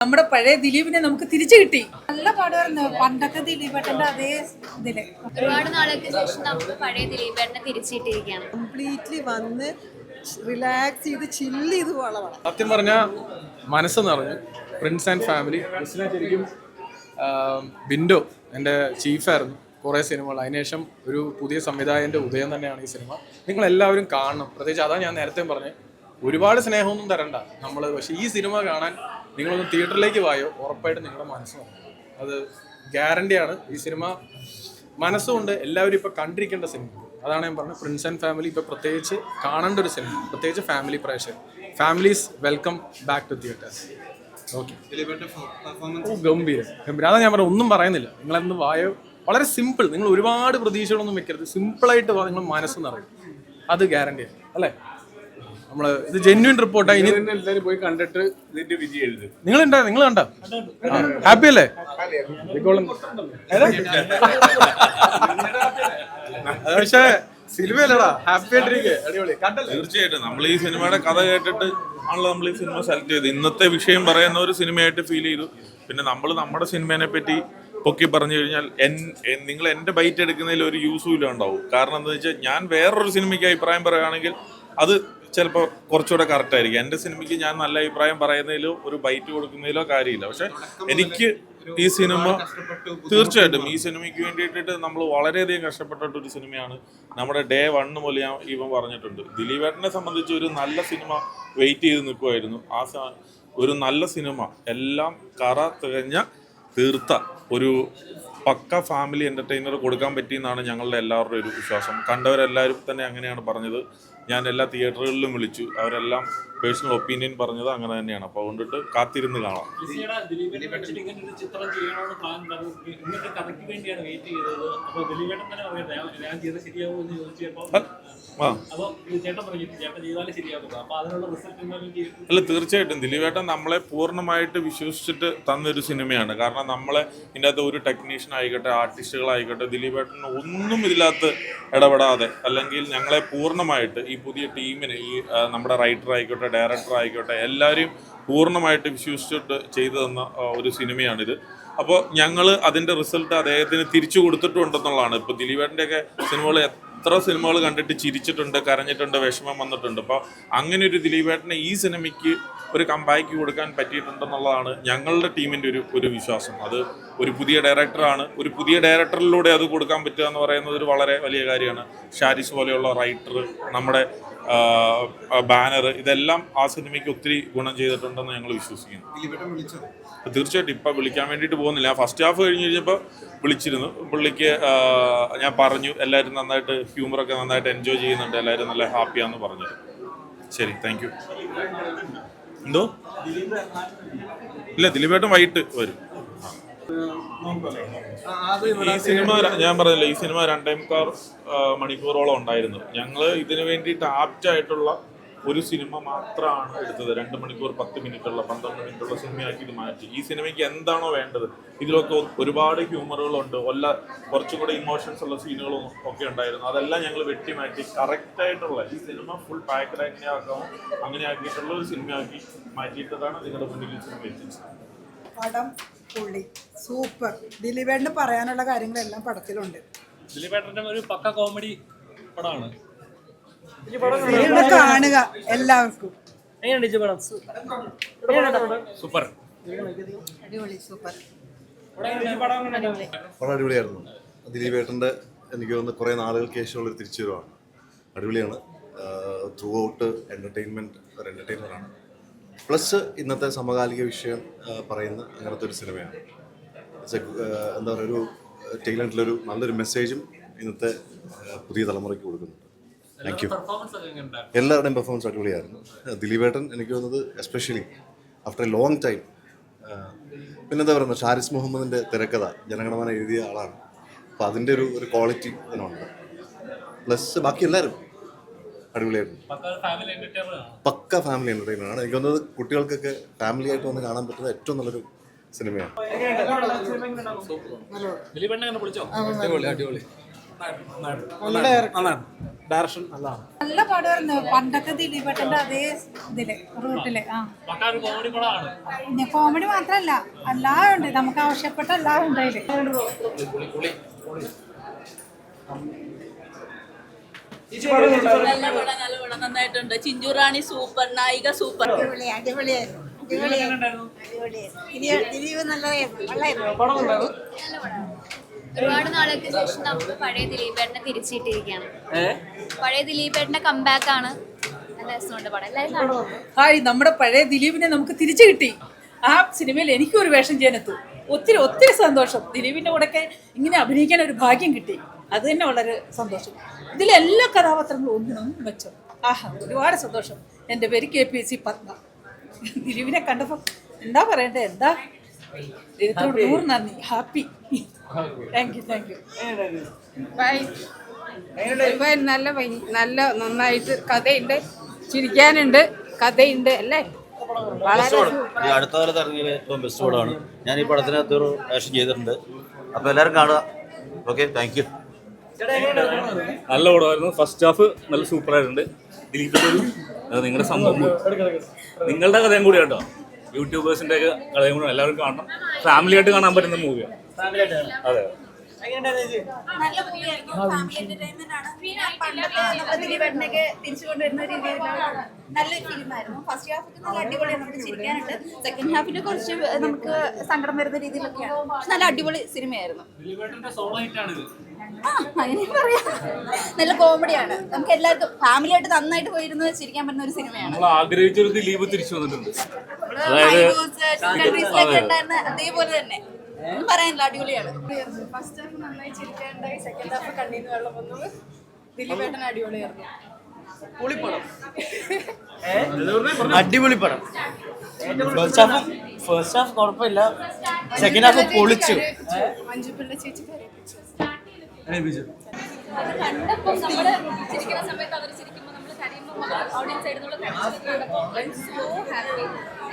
നമ്മുടെ പഴയ ദിലീപിനെ നമുക്ക് തിരിച്ചു കിട്ടി. നല്ല പാടുമായിരുന്നു. പണ്ടത്തെ ദിലീപേട്ടന്റെ അതേ ഇതിൽ. ഒരുപാട് നാളുകൾക്ക് ശേഷം നമുക്ക് പഴയ ദിലീപേട്ടനെ തിരിച്ചിട്ടിരിക്കുകയാണ് കംപ്ലീറ്റ്ലി വന്ന് റിലാക്സ് ചെയ്ത് ചില്ല് ചെയ്ത് പോളവാണ് സത്യം പറഞ്ഞാൽ മനസ്സ് നിറഞ്ഞു പ്രിൻസ് ആൻഡ് ഫാമിലി ക്രിസ്റ്റിനെ ശരിക്കും ബിൻഡോ എന്റെ ചീഫായിരുന്നു കുറേ സിനിമകൾ. അതിനുശേഷം ഒരു പുതിയ സംവിധായകന്റെ ഉദയം തന്നെയാണ് ഈ സിനിമ. നിങ്ങൾ എല്ലാവരും കാണണം. പ്രത്യേകിച്ച് അതാണ് ഞാൻ നേരത്തെ പറഞ്ഞത് ഒരുപാട് സ്നേഹമൊന്നും തരണ്ട നമ്മൾ പക്ഷേ ഈ സിനിമ കാണാൻ നിങ്ങളൊന്ന് തിയേറ്ററിലേക്ക് വായോ? ഉറപ്പായിട്ട് നിങ്ങളുടെ മനസ്സ്. അത് ഗ്യാരണ്ടിയാണ് ഈ സിനിമ മനസ്സുകൊണ്ട് എല്ലാവരും ഇപ്പോൾ കണ്ടിരിക്കേണ്ട സിനിമ അതാണ് ഞാൻ പറഞ്ഞത്. പ്രിൻസ് ആൻഡ് ഫാമിലി ഇപ്പോൾ പ്രത്യേകിച്ച് കാണേണ്ട ഒരു സിനിമ പ്രത്യേകിച്ച് ഫാമിലി പ്രേക്ഷകർ. Families welcome back to theatres okay ഓ ഗംഭീരം. ഗംഭീരം. ഞാൻ പറഞ്ഞത്. ഒന്നും പറയുന്നില്ല. നിങ്ങളെന്ന് വായോ? വളരെ സിമ്പിൾ നിങ്ങൾ ഒരുപാട് പ്രതീക്ഷകളൊന്നും വെക്കരുത്. സിമ്പിളായിട്ട് നിങ്ങൾ മനസ്സ് നിറയും. അത് ഗ്യാരണ്ടിയാണ് അല്ലേ? നമ്മൾ ഇത് ജെന്യൂൻ റിപ്പോർട്ടാണ് ഇനി എല്ലാവരും പോയി കണ്ടിട്ട് ഇതിന്റെ വിജയം എഴുതും. നിങ്ങൾ ഉണ്ടാ നിങ്ങൾ കണ്ട? ഹാപ്പി അല്ലേ? പക്ഷേ സിനിമയല്ലടാ. ഹാപ്പി ആയിട്ടിരിക്കെ. അടിപൊളി. കണ്ടല്ലേ? തീർച്ചയായിട്ടും. നമ്മൾ ഈ സിനിമയുടെ കഥ കേട്ടിട്ട് ആണല്ലോ നമ്മൾ ഈ സിനിമ സെലക്ട് ചെയ്ത് ഇന്നത്തെ വിഷയം പറയുന്ന ഒരു സിനിമയായിട്ട് ഫീൽ ചെയ്തു. പിന്നെ നമ്മൾ നമ്മുടെ സിനിമേനെ പറ്റി പൊക്കി പറഞ്ഞു കഴിഞ്ഞാൽ എൻ എൻ- നിങ്ങൾ എന്റെ ബൈറ്റ് എടുക്കുന്നതിൽ ഒരു യൂസും ഇല്ല ഉണ്ടാവും. കാരണം എന്താ വെച്ചാൽ ഞാൻ വേറൊരു സിനിമയ്ക്ക് അഭിപ്രായം പറയുകയാണെങ്കിൽ അത് ചിലപ്പോൾ കുറച്ചുകൂടെ കറക്റ്റ് ആയിരിക്കും. എന്റെ സിനിമയ്ക്ക് ഞാൻ നല്ല അഭിപ്രായം പറയുന്നതിലോ ഒരു ബൈറ്റ് കൊടുക്കുന്നതിലോ കാര്യമില്ല. പക്ഷെ എനിക്ക് ഈ സിനിമ തീർച്ചയായിട്ടും ഈ സിനിമയ്ക്ക് വേണ്ടിയിട്ട് നമ്മൾ വളരെയധികം കഷ്ടപ്പെട്ടിട്ട് ഒരു സിനിമയാണ് നമ്മുടെ ഡേ വൺ മുതൽ ഞാൻ ഇവൻ പറഞ്ഞിട്ടുണ്ട്. ദിലീപേട്ടനെ സംബന്ധിച്ച് ഒരു നല്ല സിനിമ വെയിറ്റ് ചെയ്ത് നിൽക്കുമായിരുന്നു ആ ഒരു നല്ല സിനിമ. എല്ലാം കറ തികഞ്ഞ തീർത്ത ഒരു പക്ക ഫാമിലി എന്റർടൈനർ കൊടുക്കാൻ പറ്റിയെന്നാണ് ഞങ്ങളുടെ എല്ലാവരുടെയും ഒരു വിശ്വാസം. കണ്ടവരെല്ലാവരും തന്നെ അങ്ങനെയാണ് പറഞ്ഞത്. ഞാൻ എല്ലാ തിയേറ്ററുകളിലും വിളിച്ചു. അവരെല്ലാം പേഴ്സണൽ ഒപ്പീനിയൻ പറഞ്ഞത് അങ്ങനെ തന്നെയാണ്. അപ്പോൾ അതുകൊണ്ടിട്ട് കാത്തിരുന്ന് കാണാം. അല്ല തീർച്ചയായിട്ടും ദിലീപേട്ടൻ നമ്മളെ പൂർണമായിട്ട് വിശ്വസിച്ചിട്ട് തന്നൊരു സിനിമയാണ്. കാരണം നമ്മളെ ഇതിന്റെ അകത്ത് ഒരു ടെക്നീഷ്യൻ ആയിക്കോട്ടെ ആർട്ടിസ്റ്റുകളായിക്കോട്ടെ ദിലീപേട്ടൻ ഒന്നും ഇതിനകത്ത് ഇടപെടാതെ അല്ലെങ്കിൽ ഞങ്ങളെ പൂർണമായിട്ട് ഈ പുതിയ ടീമിനെ ഈ നമ്മുടെ റൈറ്റർ ആയിക്കോട്ടെ ഡയറക്ടർ ആയിക്കോട്ടെ എല്ലാവരെയും പൂർണമായിട്ട് വിശ്വസിച്ചിട്ട് ചെയ്തു തന്ന ഒരു സിനിമയാണിത്. അപ്പോൾ ഞങ്ങൾ അതിന്റെ റിസൾട്ട് അദ്ദേഹത്തിന് തിരിച്ചു കൊടുത്തിട്ടുണ്ടെന്നുള്ളതാണ്. ഇപ്പോൾ ദിലീപേട്ടന്റെയൊക്കെ സിനിമകൾ എത്ര സിനിമകൾ കണ്ടിട്ട് ചിരിച്ചിട്ടുണ്ട് കരഞ്ഞിട്ടുണ്ട് വിഷമം വന്നിട്ടുണ്ട്. അപ്പോൾ അങ്ങനെ ഒരു ദിലീപേട്ടനെ ഈ സിനിമയ്ക്ക് ഒരു കമ്പാക്ക് കൊടുക്കാൻ പറ്റിയിട്ടുണ്ടെന്നുള്ളതാണ് ഞങ്ങളുടെ ടീമിന്റെ ഒരു ഒരു വിശ്വാസം. അത് ഒരു പുതിയ ഡയറക്ടറാണ് ഒരു പുതിയ ഡയറക്ടറിലൂടെ അത് കൊടുക്കാൻ പറ്റുക എന്ന് പറയുന്നത് ഒരു വളരെ വലിയ കാര്യമാണ്. ഷാരിസ് പോലെയുള്ള റൈറ്റർ നമ്മുടെ ബാനർ ഇതെല്ലാം ആ സിനിമയ്ക്ക് ഒത്തിരി ഗുണം ചെയ്തിട്ടുണ്ടെന്ന് ഞങ്ങൾ വിശ്വസിക്കുന്നു. തീർച്ചയായിട്ടും ഇപ്പം വിളിക്കാൻ വേണ്ടിയിട്ട് പോകുന്നില്ല. ഫസ്റ്റ് ഹാഫ് കഴിഞ്ഞ് കഴിഞ്ഞപ്പോൾ വിളിച്ചിരുന്നു. പുള്ളിക്ക് ഞാൻ പറഞ്ഞു എല്ലാവരും നന്നായിട്ട് ഹ്യൂമറൊക്കെ നന്നായിട്ട് എൻജോയ് ചെയ്യുന്നുണ്ട്. എല്ലാവരും നല്ല ഹാപ്പിയാന്ന് പറഞ്ഞു. ശരി താങ്ക് യു എന്തോ? ഇല്ല ദിലീപേട്ടൻ വൈകിട്ട് വരും. ഈ സിനിമ ഞാൻ പറഞ്ഞില്ല ഈ സിനിമ രണ്ടേ മുക്കാൽ മണിക്കൂറോളം ഉണ്ടായിരുന്നു. ഞങ്ങൾ ഇതിനു വേണ്ടിയിട്ട് ആപ്റ്റ് ആയിട്ടുള്ള ഒരു സിനിമ മാത്രമാണ് എടുത്തത്. രണ്ട് മണിക്കൂർ പത്ത് മിനിറ്റുള്ള പന്ത്രണ്ട് മിനിറ്റുള്ള സിനിമയാക്കി ഇത് മാറ്റി. ഈ സിനിമയ്ക്ക് എന്താണോ വേണ്ടത്? ഇതിലൊക്കെ ഒരുപാട് ഹ്യൂമറുകളുണ്ട് ഒല്ല കുറച്ചും കൂടെ ഇമോഷൻസ് ഉള്ള സീനുകളും ഒക്കെ ഉണ്ടായിരുന്നു. അതെല്ലാം ഞങ്ങൾ വെട്ടിമാറ്റി കറക്റ്റായിട്ടുള്ള ഈ സിനിമ ഫുൾ പാക്കഡ് എങ്ങനെയാക്കാമോ അങ്ങനെ ആക്കിയിട്ടുള്ള ഒരു സിനിമയാക്കി മാറ്റിയിട്ടതാണ് നിങ്ങളുടെ മുന്നിൽ സിനിമ എത്തിച്ചത്. പടം പുള്ളി സൂപ്പർ. ദിലീപേട്ടന് പറയാനുള്ള കാര്യങ്ങളെല്ലാം പടത്തിലുണ്ട്. ദിലീപേട്ടന്റെ ഒരു പക്ക കോമഡി പടമാണ്. സിനിമ കാണുക എല്ലാവർക്കും. എങ്ങനെയുണ്ട് ഈ പടം? സൂപ്പർ. അടിപൊളി സൂപ്പർ. വളരെ അടിപൊളിയായിരുന്നു. ദിലീപേട്ടന്റെ എനിക്ക് തോന്നുന്നു കുറേ നാളുകൾക്ക് ശേഷമുള്ള ഒരു തിരിച്ചുവരവാണ് അടിപൊളിയാണ്. ത്രൂ ഔട്ട് എന്റർടൈൻമെന്റ് ഒരു എന്റർടൈനറാണ് പ്ലസ് ഇന്നത്തെ സമകാലിക വിഷയം പറയുന്ന അങ്ങനത്തെ ഒരു സിനിമയാണ്. എന്താ പറയുക ഒരു ടൈലന്റിലൊരു നല്ലൊരു മെസ്സേജും ഇന്നത്തെ പുതിയ തലമുറയ്ക്ക് കൊടുക്കുന്നുണ്ട്. താങ്ക് യു എല്ലാവരുടെയും പെർഫോമൻസ് അടിപൊളിയായിരുന്നു. ദിലീപേട്ടൻ എനിക്ക് തോന്നുന്നത് especially after a long time പിന്നെന്താ പറയുന്നത് ഷാരിസ് മുഹമ്മദിന്റെ തിരക്കഥ ജനഗണമന എഴുതിയ ആളാണ്. അപ്പോൾ അതിന്റെ ഒരു ഒരു ക്വാളിറ്റി ഇതിനുണ്ട് പ്ലസ് ബാക്കി എല്ലാവരും അടിപൊളിയായിരുന്നു. പക്ക ഫാമിലി എന്റർടൈനർ ആണ്? പക്ക ഫാമിലി എന്റർടൈനർ ആണ്. എനിക്ക് തോന്നുന്നത് കുട്ടികൾക്കൊക്കെ ഫാമിലി ആയിട്ട് വന്ന് കാണാൻ പറ്റുന്ന ഏറ്റവും നല്ലൊരു സിനിമയാണ്. ഡയറക്ഷൻ നല്ല പടമായിരുന്നു. പണ്ടൊക്കെ ദിലീപേട്ടന്റെ അതേ ഇതിൽ റൂട്ടിൽ. ആ. കോമഡി മാത്രല്ല എല്ലാം ഉണ്ട് നമുക്ക് ആവശ്യപ്പെട്ട എല്ലാം ഉണ്ട് അതിൽ നല്ല പടം നല്ല പടം നന്നായിട്ടുണ്ട്. ചിഞ്ചുറാണി സൂപ്പർ നായിക സൂപ്പർ. ഒരുപാട് നാളുകൾക്ക് ശേഷം നമുക്ക് പഴയ ദിലീപേട്ടനെ തിരിച്ചിട്ടിരിക്കുകയാണ്. പഴയ ദിലീപേട്ടന്റെ കമ്പാക്ക് ആണ്. നല്ല രസമുണ്ട് പടം. എല്ലാവരും കാണും. ഹായ് നമ്മുടെ പഴയ ദിലീപിനെ നമുക്ക് തിരിച്ചു കിട്ടി. ആ സിനിമയിൽ എനിക്കും ഒരു വേഷം ചെയ്യാനെത്തു. ഒത്തിരി ഒത്തിരി സന്തോഷം. ദിലീപിന്റെ കൂടെ ഇങ്ങനെ അഭിനയിക്കാൻ ഒരു ഭാഗ്യം കിട്ടി. അത് തന്നെ വളരെ സന്തോഷം. ഇതിലെ എല്ലാ കഥാപാത്രങ്ങളും ഒന്നിനൊന്നും മെച്ചം ആഹാ ഒരുപാട് സന്തോഷം. എന്റെ പേര് K P S C Padma. ദിലീപിനെ കണ്ടപ്പോൾ എന്താ പറയണ്ടേ? എന്താ? ദൈവത്തോട് നൂറ് നന്ദി. Happy thank you thank you നല്ല നല്ല നന്നായിട്ട് കഥയുണ്ട്. ചിരിക്കാനുണ്ട്. കഥയുണ്ട് അല്ലേ? ഈ അടുത്ത കാലത്ത് ഇറങ്ങിയ ഏറ്റവും ബെസ്റ്റ് പടമാണ്. ഞാൻ ഈ പടത്തിനകത്ത് ഒരു ആക്ഷൻ ചെയ്തിട്ടുണ്ട്. അപ്പോൾ എല്ലാവരും കാണുക. ഓക്കെ താങ്ക് യു നല്ല ഓടമായിരുന്നു. ഫസ്റ്റ് ഹാഫ് നല്ല സൂപ്പർ ആയിട്ടുണ്ട്. ദിലീപ് നിങ്ങളുടെ സംഭവം നിങ്ങളുടെ കഥയും കൂടി കേട്ടോ. യൂട്യൂബേഴ്സിന്റെ ഒക്കെ കഥയും കൂടി എല്ലാവരും കാണണം. ഫാമിലി ആയിട്ട് കാണാൻ പറ്റുന്ന മൂവിയാണ് അതെ. നല്ല നല്ല ചിരിക്കാനുണ്ട് സെക്കൻഡ് കുറച്ച് നമുക്ക് സങ്കടം വരുന്ന രീതിയിലൊക്കെയാണ് നല്ല അടിപൊളി സിനിമയായിരുന്നു. ആ അങ്ങനെ പറയാം. നല്ല കോമഡിയാണ്. നമുക്ക് എല്ലാവർക്കും ഫാമിലി ആയിട്ട് നന്നായിട്ട് പോയിരുന്ന് ചിരിക്കാൻ പറ്റുന്ന ഒരു സിനിമയാണ്. നമ്മൾ ആഗ്രഹിച്ച ഒരു ദിലീപ് തിരിച്ചു വന്നിട്ടുണ്ട്. കൺട്രീസിലൊക്കെ ഉണ്ടായിരുന്ന അതേപോലെ തന്നെ. ഒന്നും പറയാനില്ല അടിപൊളിയാണ്. ഫസ്റ്റ് ഹാഫ് നന്നായി ചിരിക്കാനുണ്ടായി സെക്കൻഡ് ഹാഫ് കണ്ണീന്ന് വെള്ളം വന്നു. ദിലീപേട്ടൻ അടിപൊളിയായിരുന്നു. അടിപൊളി പടം. ഫസ്റ്റ് ഹാഫ് ഫസ്റ്റ് ഹാഫ് കുഴപ്പമില്ല. സെക്കൻഡ് ഹാഫ് പൊളിച്ചു. മഞ്ജുപിള്ള ചേച്ചി കരയിപ്പിച്ചു കണ്ടപ്പോൾ നമ്മൾ ചിരിക്കുന്ന സമയത്ത് അവർ ചിരിക്കുമ്പോൾ നമ്മൾ കരയുമ്പോൾ ഓഡിയൻസ് സോ ഹാപ്പി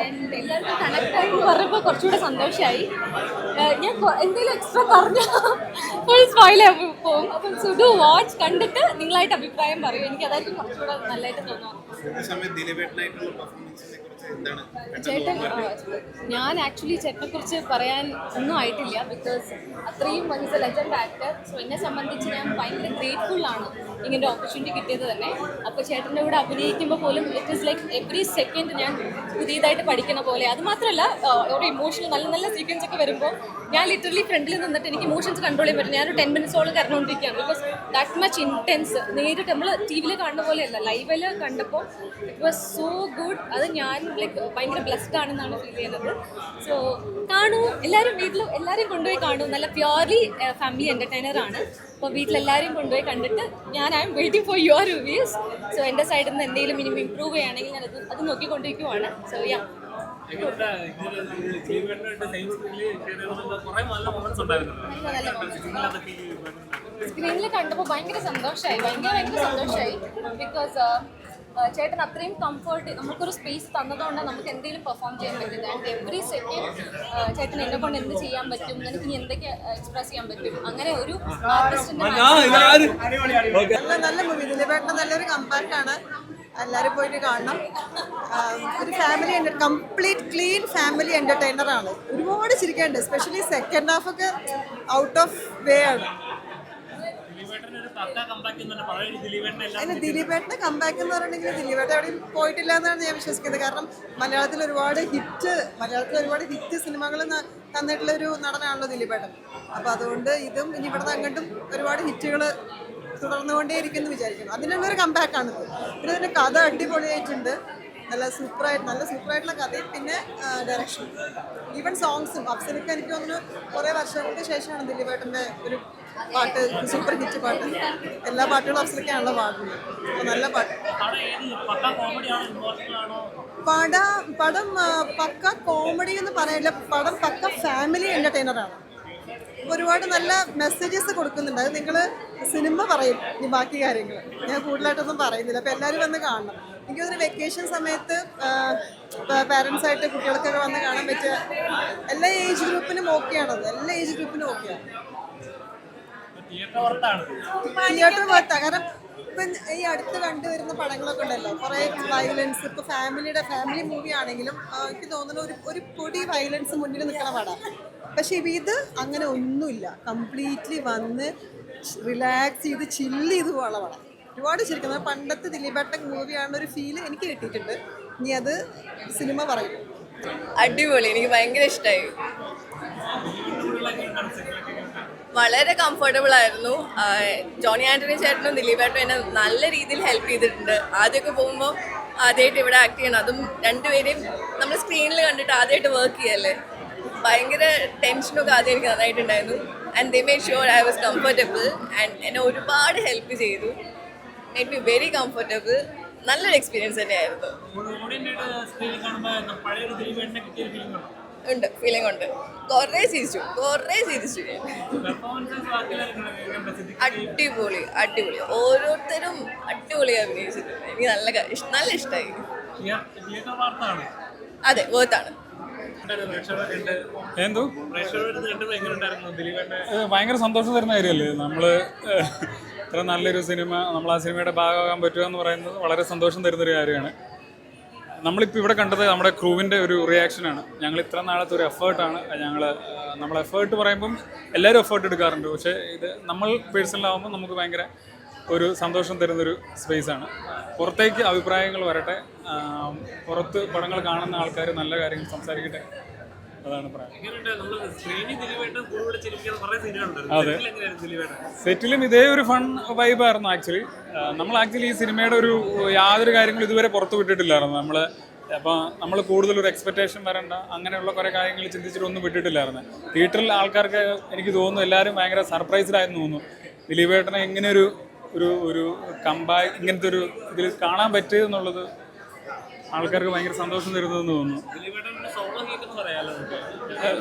ആൻഡ് എല്ലാവർക്കും കണക്ട് ആയി എന്ന് പറഞ്ഞപ്പോൾ കുറച്ചുകൂടെ സന്തോഷമായി ഞാൻ എന്തെങ്കിലും എക്സ്ട്രാ ഫുൾ സ്പോയിൽ പോകും അപ്പം സുഡു വാച്ച് കണ്ടിട്ട് നിങ്ങളായിട്ട് അഭിപ്രായം പറയും. എനിക്ക് അതായിരിക്കും കുറച്ചുകൂടെ നല്ലതായിട്ട് തോന്നുന്നു ചേട്ടൻ ഞാൻ ആക്ച്വലി ചേട്ടനെ കുറിച്ച് പറയാൻ ഒന്നും ആയിട്ടില്ല ബിക്കോസ് അത്രയും once a legend actor so എന്നെ സംബന്ധിച്ച് ഞാൻ ഭയങ്കര ഗ്രേറ്റ്ഫുൾ ആണ് ഇങ്ങനെ ഓപ്പർച്യൂണിറ്റി കിട്ടിയത് തന്നെ. അപ്പോൾ ചേട്ടന്റെ കൂടെ അഭിനയിക്കുമ്പോൾ പോലും it is like every second ഞാൻ പുതിയതായിട്ട് പഠിക്കുന്ന പോലെ. അത് മാത്രമല്ല ഒരു ഇമോഷണൽ നല്ല നല്ല സീക്വൻസ് ഒക്കെ വരുമ്പോൾ ഞാൻ ലിറ്ററലി ഫ്രണ്ടിൽ നിന്നിട്ട് എനിക്ക് ഇമോഷൻസ് കൺട്രോൾ ചെയ്യാൻ പറ്റും. ഞാനൊരു ടെൻ മിനിറ്റ്സോളം കരഞ്ഞുകൊണ്ടിരിക്കുകയാണ് ബിക്കോസ് ദാറ്റ് മച്ച് ഇന്റൻസ് നേരിട്ട് നമ്മൾ ടി വിയിൽ കാണുന്ന പോലെയല്ല ലൈവിൽ കണ്ടപ്പോൾ ഇറ്റ് വാസ് സോ ഗുഡ് അത് ഞാൻ ലൈക്ക് ഭയങ്കര ബ്ലെസ്ഡ് ആണെന്നാണ് ഫീൽ ചെയ്യുന്നത്. സോ കാണൂ എല്ലാവരും വീട്ടിൽ എല്ലാവരും കൊണ്ടുപോയി കാണൂ. നല്ല പ്യുവർലി ഫാമിലി എന്റർടൈനർ ആണ്. അപ്പോൾ വീട്ടിലെല്ലാവരും കൊണ്ടുപോയി കണ്ടിട്ട് ഞാൻ I M waiting for your reviews so എന്റെ സൈഡിൽ നിന്ന് എന്തെങ്കിലും ഇനി ഇമ്പ്രൂവ് ചെയ്യുകയാണെങ്കിൽ ഞാൻ അത് അത് നോക്കിക്കൊണ്ടിരിക്കുവാണ്. സോ യാ സ്ക്രീനിൽ കണ്ടപ്പോൾ ഭയങ്കര സന്തോഷമായി ഭയങ്കര ഭയങ്കര സന്തോഷമായി ബിക്കോസ് ചേട്ടൻ അത്രയും കംഫർട്ട് നമുക്കൊരു സ്പേസ് തന്നതുകൊണ്ട് നമുക്ക് എന്തെങ്കിലും പെർഫോം ചെയ്യാൻ പറ്റും. ആൻഡ് എവറി സെക്കൻഡ് ചേട്ടൻ എന്നെ കൊണ്ട് എന്ത് ചെയ്യാൻ പറ്റും? എനിക്ക് ഇനി എന്തൊക്കെ എക്സ്പ്രസ് ചെയ്യാൻ പറ്റും? അങ്ങനെ ഒരു നല്ല നല്ല മൂവി നല്ലൊരു കമ്പാക്ട് ആണ്. എല്ലാവരും പോയിട്ട് കാണണം. ഒരു ഫാമിലി കംപ്ലീറ്റ് ക്ലീൻ ഫാമിലി എന്റർടൈനറാണ് ആണ്. ഒരുപാട് ചിരിക്കാനുണ്ട്. സ്പെഷ്യലി സെക്കൻഡ് ഹാഫ് ഒക്കെ ഔട്ട് ഓഫ് വേ ആണ്. ദിലീപേട്ടന്റെ കമ്പാക്ക് അതിന് ദിലീപേട്ടന്റെ കമ്പാക്ക് എന്ന് പറഞ്ഞിട്ടുണ്ടെങ്കിൽ ദിലീപേട്ട എവിടെയും പോയിട്ടില്ല എന്നാണ് ഞാൻ വിശ്വസിക്കുന്നത്. കാരണം മലയാളത്തിൽ ഒരുപാട് ഹിറ്റ് മലയാളത്തിൽ ഒരുപാട് ഹിറ്റ് സിനിമകൾ തന്നിട്ടുള്ള ഒരു നടനാണല്ലോ ദിലീപേട്ടൻ. അപ്പൊ അതുകൊണ്ട് ഇതും ഇനി ഇവിടെ അങ്ങോട്ടും ഒരുപാട് ഹിറ്റുകൾ തുടർന്നുകൊണ്ടേയിരിക്കുന്നു വിചാരിക്കുന്നു. അതിനുള്ള ഒരു കമ്പാക്ക് ആണ് പിന്നെ ഇതിന്റെ കഥ അടിപൊളിയായിട്ടുണ്ട്. നല്ല സൂപ്പറായിട്ട് നല്ല സൂപ്പറായിട്ടുള്ള കഥയും പിന്നെ ഡയറക്ഷൻ ഈവൻ സോങ്സും അഫ്സലിക്ക് എനിക്ക് തോന്നുന്നു കുറേ വർഷങ്ങൾക്ക് ശേഷമാണ് ദിലീപേട്ടന്റെ ഒരു പാട്ട് സൂപ്പർ ഹിറ്റ് പാട്ട്. എല്ലാ പാട്ടുകളും അഫ്സലൊക്കെയാണല്ലോ പാടുന്നത് അപ്പോൾ നല്ല പാട്ട്. പടം പട പക്ക കോമഡി എന്ന് പറയാനില്ല പടം പക്ക ഫാമിലി എന്റർടൈനറാണ് ഒരുപാട് നല്ല മെസ്സേജസ് കൊടുക്കുന്നുണ്ട്. അത് നിങ്ങൾ സിനിമ പറയും ഈ ബാക്കി കാര്യങ്ങൾ ഞാൻ കൂടുതലായിട്ടൊന്നും പറയുന്നില്ല. അപ്പോൾ എല്ലാവരും വന്ന് കാണണം. എനിക്ക് തോന്നുന്നു വെക്കേഷൻ സമയത്ത് പാരൻസായിട്ട് കുട്ടികൾക്കൊക്കെ വന്ന് കാണാൻ പറ്റിയ എല്ലാ ഏജ് ഗ്രൂപ്പിനും ഓക്കെയാണത് എല്ലാ ഏജ് ഗ്രൂപ്പിനും ഓക്കെയാണ് തിയേറ്റർ വർക്കാണ് തിയേറ്റർ പോലത്തെ കാരണം ഇപ്പൊ ഈ അടുത്ത് കണ്ടുവരുന്ന പടങ്ങളൊക്കെ ഉണ്ടല്ലോ. കുറെ വയലൻസ് ഇപ്പൊ ഫാമിലിയുടെ ഫാമിലി മൂവി ആണെങ്കിലും എനിക്ക് തോന്നുന്നു ഒരു ഒരു പൊടി വയലൻസ് മുന്നിൽ നിൽക്കണ പടം. പക്ഷെ ഇത് അങ്ങനെ ഒന്നുമില്ല. കംപ്ലീറ്റ്ലി വന്ന് റിലാക്സ് ചെയ്ത് ചില്ല് ചെയ്ത് പോകാനുള്ള പടം. ഒരുപാട് ശരിക്കും പണ്ടത്തെ ദിലീപേട്ടൻ മൂവിയാണ് ഒരു ഫീൽ എനിക്ക് കിട്ടിയിട്ടുണ്ട്. ഇനി അത് സിനിമ പറയും. അടിപൊളി. എനിക്ക് ഭയങ്കര ഇഷ്ടമായി വളരെ കംഫർട്ടബിൾ ആയിരുന്നു. ജോണി ആന്റണി ചേട്ടനും ദിലീപേട്ടനും എന്നെ നല്ല രീതിയിൽ ഹെൽപ്പ് ചെയ്തിട്ടുണ്ട്. ആദ്യമൊക്കെ പോകുമ്പോൾ ആദ്യമായിട്ട് ഇവിടെ ആക്ട് ചെയ്യണം. അതും രണ്ടുപേരെയും നമ്മൾ സ്ക്രീനിൽ കണ്ടിട്ട് ആദ്യമായിട്ട് വർക്ക് ചെയ്യല്ലേ? ഭയങ്കര ടെൻഷനൊക്കെ ആദ്യം എനിക്ക് നന്നായിട്ടുണ്ടായിരുന്നു. And they made sure I was comfortable and എന്നെ ഒരുപാട് ഹെൽപ്പ് ചെയ്തു. മേഡ് ബി വെരി കംഫർട്ടബിൾ നല്ലൊരു എക്സ്പീരിയൻസ് തന്നെയായിരുന്നു. ഉണ്ടോ ഫീലിംഗ് ഉണ്ട്. കുറേ ചിരിച്ചു കുറേ ചിരിച്ചു. അടിപൊളി അടിപൊളി. ഓരോരുത്തരും അടിപൊളി അഭിനയിച്ചിട്ടുണ്ട്. എനിക്ക് നല്ല നല്ല ഇഷ്ടമായി വാർത്താണ് അതെ വേർത്താണ് എന്തോ? ഭയങ്കര സന്തോഷം തരുന്ന കാര്യമല്ലേ? നമ്മൾ ഇത്ര നല്ലൊരു സിനിമ നമ്മൾ ആ സിനിമയുടെ ഭാഗമാകാൻ പറ്റുക എന്ന് പറയുന്നത് വളരെ സന്തോഷം തരുന്നൊരു കാര്യമാണ്. നമ്മളിപ്പോൾ ഇവിടെ കണ്ടത് നമ്മുടെ ക്രൂവിന്റെ ഒരു റിയാക്ഷനാണ് ഞങ്ങൾ ഇത്ര നാളത്തെ ഒരു എഫേർട്ടാണ് ഞങ്ങൾ നമ്മൾ എഫേർട്ട് പറയുമ്പം എല്ലാവരും എഫേർട്ട് എടുക്കാറുണ്ട്. പക്ഷേ ഇത് നമ്മൾ പേഴ്സണലാവുമ്പോൾ നമുക്ക് ഭയങ്കര ഒരു സന്തോഷം തരുന്നൊരു സ്പേസാണ് പുറത്തേക്ക് അഭിപ്രായങ്ങൾ വരട്ടെ. പുറത്ത് പടങ്ങൾ കാണുന്ന ആൾക്കാർ നല്ല കാര്യങ്ങൾ സംസാരിക്കട്ടെ. അതാണ് അതെ. സെറ്റിലും ഇതേ ഒരു ഫൺ വൈബായിരുന്നു ആക്ച്വലി. നമ്മൾ ആക്ച്വലി ഈ സിനിമയുടെ ഒരു യാതൊരു കാര്യങ്ങളും ഇതുവരെ പുറത്തു വിട്ടിട്ടില്ലായിരുന്നു. നമ്മൾ അപ്പോൾ നമ്മൾ കൂടുതൽ ഒരു എക്സ്പെക്റ്റേഷൻ വരണ്ട അങ്ങനെയുള്ള കുറേ കാര്യങ്ങൾ ചിന്തിച്ചിട്ടൊന്നും വിട്ടിട്ടില്ലായിരുന്നു. തിയേറ്ററിൽ ആൾക്കാർക്ക് എനിക്ക് തോന്നുന്നു എല്ലാവരും ഭയങ്കര സർപ്രൈസ്ഡ് ആയെന്ന് തോന്നുന്നു. ദിലീപേട്ടനെ ഇങ്ങനെ ഒരു ഒരു ഒരു കമ്പാ ഇങ്ങനത്തെ ഒരു ഇതിൽ കാണാൻ പറ്റിയതെന്നുള്ളത് ആൾക്കാർക്ക് ഭയങ്കര സന്തോഷം തരുന്നതെന്ന് തോന്നുന്നു.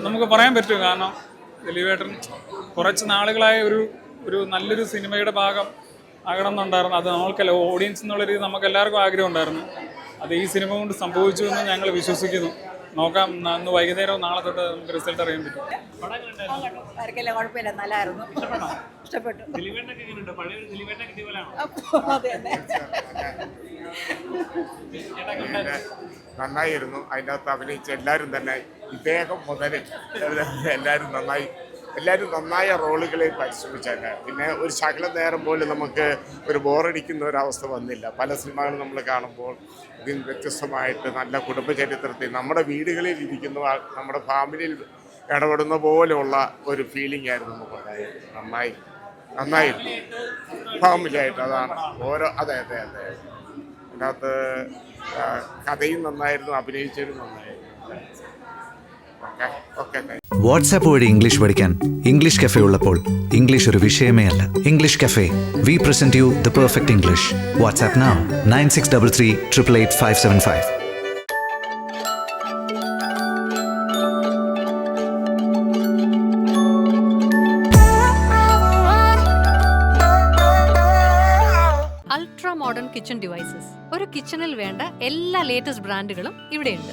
നമുക്ക് പറയാൻ പറ്റും കാരണം ദിലീപേട്ടൻ കുറച്ച് നാളുകളായ ഒരു ഒരു നല്ലൊരു സിനിമയുടെ ഭാഗം ആകണം എന്നുണ്ടായിരുന്നു അത് നമ്മൾക്കല്ല ഓഡിയൻസ് എന്നുള്ള രീതി നമുക്ക് എല്ലാവർക്കും ആഗ്രഹം ഉണ്ടായിരുന്നു. അത് ഈ സിനിമ കൊണ്ട് സംഭവിച്ചു എന്ന് ഞങ്ങൾ വിശ്വസിക്കുന്നു. നോക്കാം. അന്ന് ഇന്ന് വൈകുന്നേരം നാളെ തൊട്ട് നമുക്ക് റിസൾട്ട് അറിയാൻ പറ്റും. ആർക്കെല്ലാം കുഴപ്പമില്ല നല്ലായിരുന്നു ഇഷ്ടപ്പെട്ടു? അതെ അതെ. നന്നായിരുന്നു. അതിന്റെ അകത്ത് അഭിനയിച്ച എല്ലാവരും തന്നെ. ഇദ്ദേഹം മുതൽ എല്ലാവരും നന്നായി. എല്ലാവരും നന്നായ റോളുകളിൽ പരിശ്രമിച്ചല്ല പിന്നെ ഒരു ശകലം നേരം പോലും നമുക്ക് ഒരു ബോറടിക്കുന്ന ഒരവസ്ഥ വന്നില്ല. പല സിനിമകളും നമ്മൾ കാണുമ്പോൾ ഇതിൽ വ്യത്യസ്തമായിട്ട് നല്ല കുടുംബചരിത്രത്തിൽ നമ്മുടെ വീടുകളിൽ ഇരിക്കുന്ന നമ്മുടെ ഫാമിലിയിൽ ഇടപെടുന്ന പോലെയുള്ള ഒരു ഫീലിംഗ് ആയിരുന്നു നമുക്കുണ്ടായത് നന്നായി. നന്നായിരുന്നു. ഫാമിലി ആയിട്ട് അതാണ്. ഓരോ അതെ അതെ അതെ. അതിനകത്ത് കഥയും നന്നായിരുന്നു അഭിനയിച്ചവരും നന്നായിരുന്നു. വാട്സാപ്പ് വഴി ഇംഗ്ലീഷ് പഠിക്കാൻ ഇംഗ്ലീഷ് കഫേ ഉള്ളപ്പോൾ ഇംഗ്ലീഷ് ഒരു വിഷയമേ അല്ല. English cafe. We present you the perfect English WhatsApp now nine six double three triple eight five seven five ultra modern kitchen devices ഒരു കിച്ചണിൽ വേണ്ട എല്ലാ ലേറ്റസ്റ്റ് ബ്രാൻഡുകളും ഇവിടെയുണ്ട്.